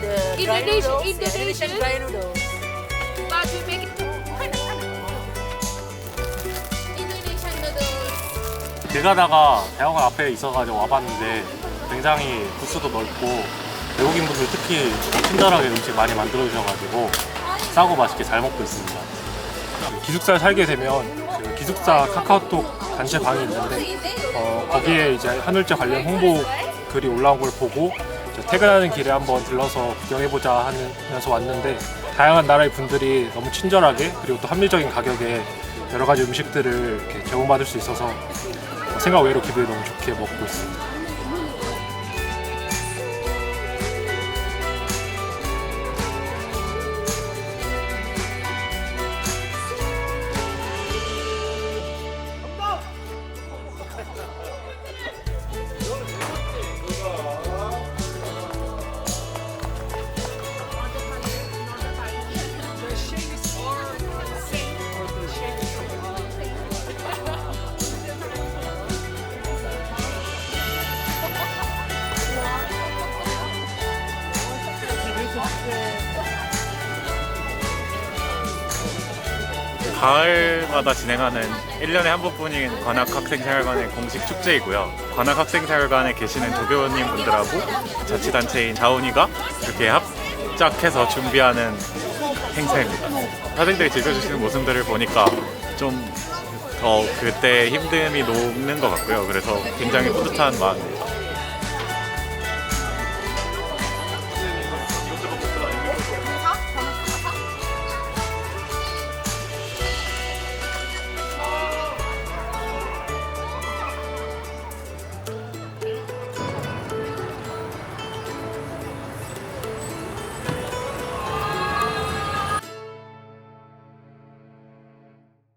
The dry Indonesian- noodles, Indonesian. Indonesian dry noodles. But we make it Indonesian noodles. 길 가다가 대학원 앞에 있어가지고 와봤는데 굉장히 부스도 넓고 외국인분들 특히 친절하게 음식 많이 만들어 주셔가지고 싸고 맛있게 잘 먹고 있습니다. 그 기숙사에 살게 되면 그 기숙사 카카오톡 단체 방이 있는데 어, 거기에 이제 한울제 관련 홍보 글이 올라온 걸 보고 퇴근하는 길에 한번 들러서 구경해보자 하면서 왔는데 다양한 나라의 분들이 너무 친절하게 그리고 또 합리적인 가격에 여러 가지 음식들을 이렇게 제공받을 수 있어서 생각 외로 기분이 너무 좋게 먹고 있습니다. 가을마다 진행하는 1년에 한 번뿐인 관악학생생활관의 공식 축제이고요. 관악학생생활관에 계시는 조교님 분들하고 자치단체인 자운이가 이렇게 합작해서 준비하는 행사입니다. 학생들이 즐겨주시는 모습들을 보니까 좀 더 그때 힘듦이 녹는 것 같고요. 그래서 굉장히 뿌듯한 마음입니다.